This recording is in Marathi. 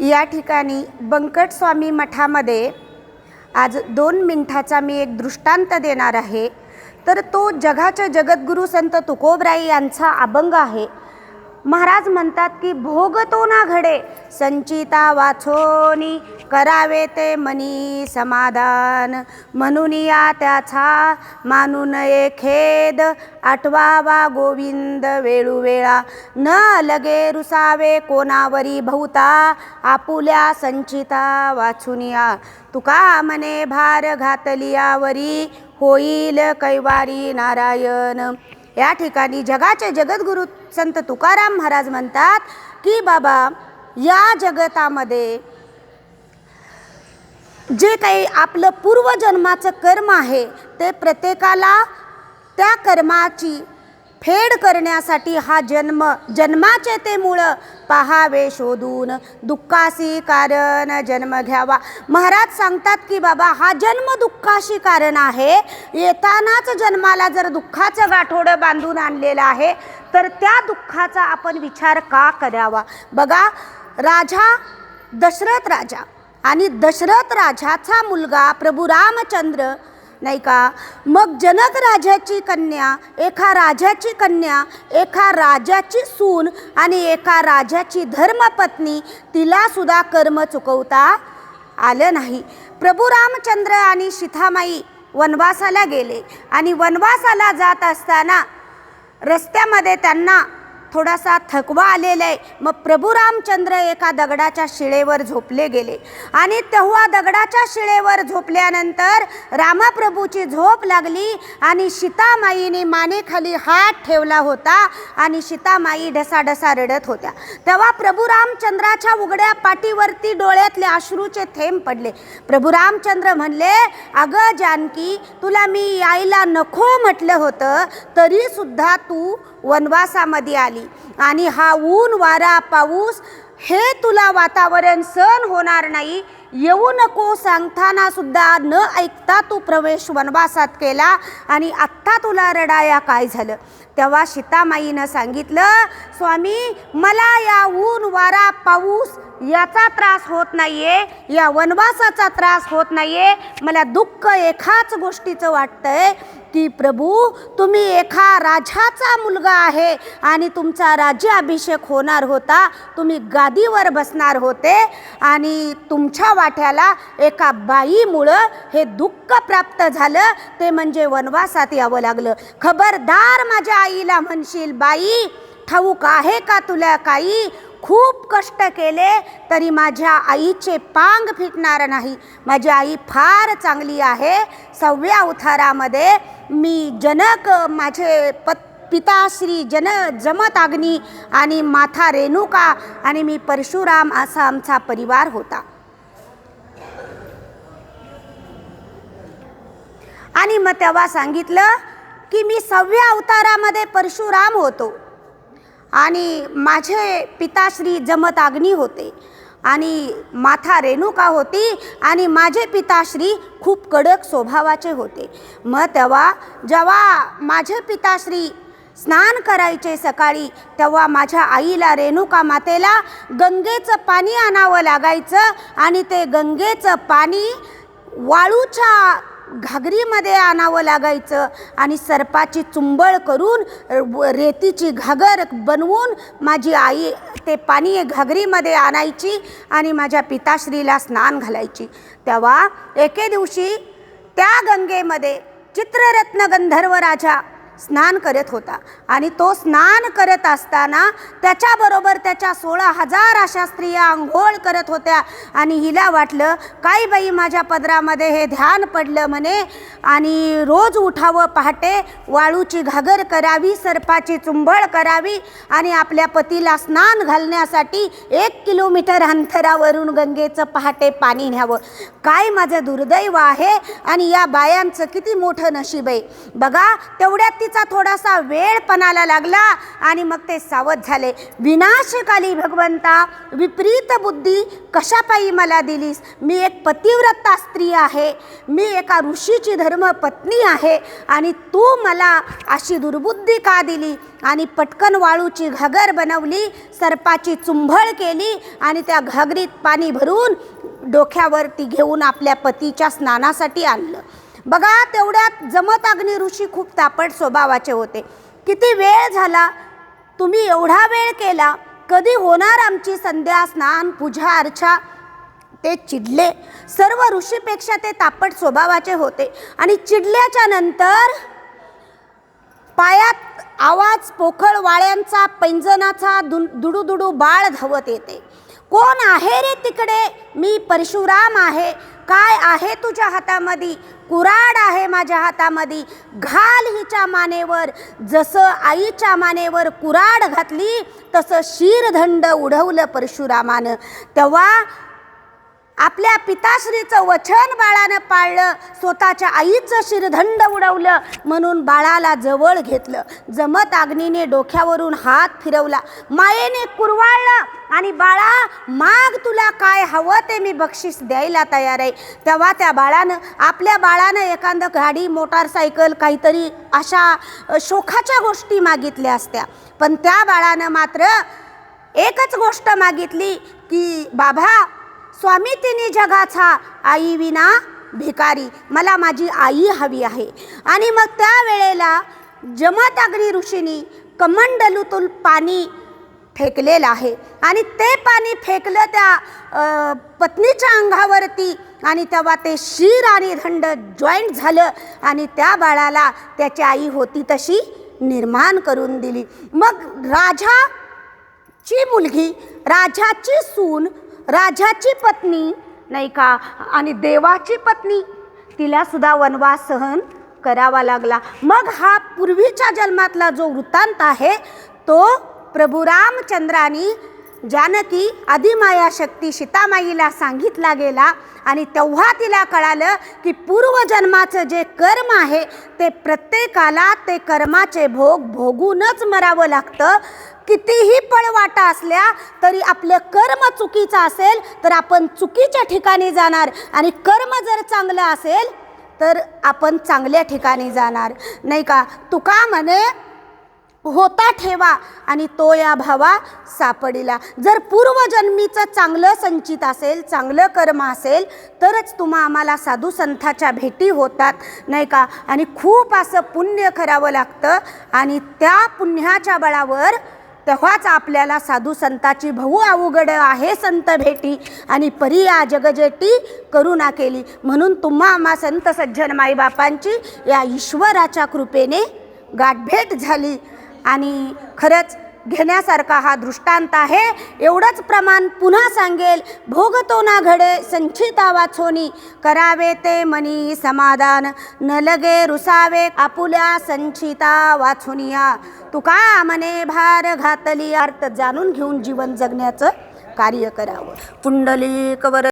या ठिकाणी बंकटस्वामी मठामध्ये आज दोन मिनिटाचा मी एक दृष्टांत देणार आहे. तर तो जगाचे जगद्गुरू संत तुकोबराई यांचा अभंग आहे. महाराज म्हणतात की भोगतो ना घडे संचिता वाचोनी करावे ते मनी समाधान. म्हणून या त्याचा मानू नये खेद आठवावा गोविंद वेळूवेळा. न लगे रुसावे कोणावरी भवता आपुल्या संचिता वाचून या. तुका मने भार घातलियावरी होईल कैवारी नारायण. या ठिकाणी जगाचे जगद्गुरू संत तुकाराम महाराज म्हणतात की बाबा या जगतामध्ये जे काही आपलं पूर्वजन्माचं कर्म आहे ते प्रत्येकाला त्या कर्माची फेड करण्यासाठी हा जन्म जन्माचे ते मुळं पहावे शोधून. दुःखाशी कारण जन्म घ्यावा. महाराज सांगतात की बाबा हा जन्म दुःखाशी कारण आहे. येतानाच जन्माला जर दुःखाचं गाठोडं बांधून आणलेलं आहे तर त्या दुःखाचा आपण विचार का करावा? बघा राजा दशरथ राजा आणि दशरथ राजाचा मुलगा प्रभू रामचंद्र नाही का? मग जनक राजाची कन्या एका राजाची कन्या एका राजाची सून आणि एका राजाची धर्मपत्नी तिलासुद्धा कर्म चुकवता आलं नाही. प्रभू रामचंद्र आणि सीतामाई वनवासाला गेले आणि वनवासाला जात असताना रस्त्यामध्ये त्यांना थोडासा थकवा आलेला आहे. मग प्रभू रामचंद्र एका दगडाच्या शिळेवर झोपले गेले. आणि तेव्हा दगडाच्या शिळेवर झोपल्यानंतर रामप्रभूची झोप लागली आणि सीतामाईने मानेखाली हात ठेवला होता आणि सीतामाई ढसाढसा रडत होत्या. तेव्हा प्रभू रामचंद्राच्या उघड्या पाठीवरती डोळ्यातले अश्रूचे थेंब पडले. प्रभू रामचंद्र म्हणले अगं जानकी तुला मी यायला नको म्हटलं होतं तरीसुद्धा तू वनवासामध्ये आली. आणि हा ऊन वारा पाऊस हे तुला वातावरण सहन होणार नाही. येऊ नको सांगताना सुद्धा न ऐकता तू प्रवेश वनवासात केला आणि आत्ता तुला रडाया काय झालं? तेव्हा सीतामाईनं सांगितलं स्वामी मला या ऊन वारा पाऊस याचा त्रास होत नाही आहे या वनवासाचा त्रास होत नाही आहे मला दुःख एकाच गोष्टीचं वाटतंय. की प्रभू तुम्ही एका राजाचा मुलगा आहे आणि तुमचा राज्याभिषेक होणार होता. तुम्ही गादीवर बसणार होते आणि तुमच्या वाट्याला एका बाईमुळं हे दुःख प्राप्त झालं. ते म्हणजे वनवासात यावं लागलं. खबरदार माझ्या आईला म्हणशील बाई ठाऊक आहे का तुला काही? खूप कष्ट केले तरी माझ्या आईचे पांग फिटणार नाही. माझी आई फार चांगली आहे. सहाव्या अवतारामध्ये मी जनक माझे पत् पिता श्री जन जमताग्नी आणि माथा रेणुका आणि मी परशुराम असा आमचा परिवार होता. आणि मग तेव्हा सांगितलं की मी सहाव्या अवतारामध्ये परशुराम होतो. आणि माझे पिताश्री जमत अग्नी होते. आणि माथा रेणुका होती आणि माझे पिताश्री खूप कडक स्वभावाचे होते. मग तेव्हा जेव्हा माझे पिताश्री स्नान करायचे सकाळी तेव्हा माझ्या आईला रेणुका मातेला गंगेचं पाणी आणावं लागायचं आणि ते गंगेचं पाणी वाळूच्या घागरीमध्ये आणावं लागायचं आणि सर्पाची चुंबळ करून रेतीची घागर बनवून माझी आई ते पाणी घागरीमध्ये आणायची आणि माझ्या पिताश्रीला स्नान घालायची. तेव्हा एके दिवशी त्या गंगेमध्ये चित्ररत्न गंधर्व राजा स्नान करत होता. आणि तो स्नान करत असताना त्याच्याबरोबर त्याच्या सोळा हजार अशा स्त्रिया आंघोळ करत होत्या. आणि हिला वाटलं काय बाई माझ्या पदरामध्ये हे ध्यान पडलं म्हणे. आणि रोज उठावं पहाटे वाळूची घागर करावी सर्पाची चुंबळ करावी आणि आपल्या पतीला स्नान घालण्यासाठी एक किलोमीटर अंतरावरून गंगेचं पहाटे पाणी न्यावं. काय माझं दुर्दैव आहे आणि या बायांचं किती मोठं नशीब आहे. बघा तेवढ्यात ती पतीचा थोडासा वेळ पणाला लागला आणि मग ते सावध झाले. विनाशकाली भगवंता विपरीत बुद्धी कशापायी मला दिलीस? मी एक पतिव्रता स्त्री आहे. मी एका ऋषीची धर्मपत्नी आहे आणि तू मला अशी दुर्बुद्धी का दिली? आणि पटकन वाळूची घागर बनवली सर्पाची चुंभळ केली आणि त्या घागरीत पाणी भरून डोक्यावरती घेऊन आपल्या पतीच्या स्नानासाठी आणलं. बघा तेवढ्यात जमत अग्नी ऋषी खूप तापट स्वभावाचे होते. किती वेळ झाला? तुम्ही एवढा वेळ केला? कधी होणार आमची संध्या स्नान पूजा अर्चा? ते चिडले. सर्व ऋषीपेक्षा ते तापट स्वभावाचे होते. आणि चिडल्याच्या नंतर पायात आवाज पोखळ वाळ्यांचा पैंजनाचा दु दुडू बाळ धावत येते. कोण आहे रे तिकडे? मी परशुराम आहे. काय आहे तुझ्या हातामध्ये कुराड आहे माझ्या हातामध्ये घाल हिच्या मानेवर. जसं आईच्या मानेवर कुराड घातली तसं शिरधंड उडवलं परशुरामानं. तेव्हा आपल्या पिताश्रीचं वचन बाळानं पाळलं स्वतःच्या आईचं शिरधंड उडवलं म्हणून बाळाला जवळ घेतलं. जमत अग्नीने डोक्यावरून हात फिरवला. मायेने कुरवाळलं आणि बाळा माग तुला काय हवं ते मी बक्षीस द्यायला तयार आहे. तेव्हा त्या बाळानं आपल्या बाळानं एखादं गाडी मोटारसायकल काहीतरी अशा शोखाच्या गोष्टी मागितल्या असत्या. पण त्या बाळानं मात्र एकच गोष्ट मागितली की बाबा स्वामी तिने जगाचा आई विना भिकारी. मला माझी आई हवी आहे. आणि मग त्यावेळेला जमताग्री ऋषींनी कमंडलूतून पाणी फेकलेलं आहे. आणि ते पाणी फेकलं त्या पत्नीच्या अंगावरती. आणि तेव्हा ते शीर आणि धंड जॉईंट झालं. आणि त्या बाळाला त्याची आई होती तशी निर्माण करून दिली. मग राजा ची मुलगी राजाची सून राजाची पत्नी नाही का? आणि देवाची पत्नी तिला सुद्धा वनवास सहन करावा लागला. मग हा पूर्वीच्या जन्मातला जो वृत्तांत आहे तो प्रभू रामचंद्रानी जानकी आदिमाया शक्ती सीतामाईला सांगितला गेला आणि तेव्हा तिला कळालं की पूर्वजन्माचं जे कर्म आहे ते प्रत्येकाला ते कर्माचे भोग भोगूनच मरावं लागतं. कितीही पळवाटा असल्या तरी आपलं कर्म चुकीचं असेल तर आपण चुकीच्या ठिकाणी जाणार. आणि कर्म जर चांगलं असेल तर आपण चांगल्या ठिकाणी जाणार. नाही का? तुका म्हणे होता ठेवा आणि तो या भावा सापडिला. जर पूर्वजन्मीचं चांगलं संचित असेल चांगलं कर्म असेल तरच तुम्हा आम्हाला साधू संताच्या भेटी होतात नाही का? आणि खूप असं पुण्य करावं लागतं आणि त्या पुण्याच्या बळावर तेव्हाच आपल्याला साधू संताची भाऊ अवघड आहे संत भेटी आणि परी या जगजेटी करुणा केली. म्हणून तुम्हा आम्हा संत सज्जन माईबापांची या ईश्वराच्या कृपेने गाठभेट झाली. आणि खरंच घेण्यासारखा हा दृष्टांत आहे. एवढंच प्रमाण पुन्हा सांगेल भोगतो ना घडे संचिता वाचोनी. करावे ते मनी समाधान न लगे रुसावे आपुल्या संचिता वाचुनिया. तुका मने भार घातली अर्थ जाणून घेऊन जीवन जगण्याचं कार्य करावं. पुंडलिक वर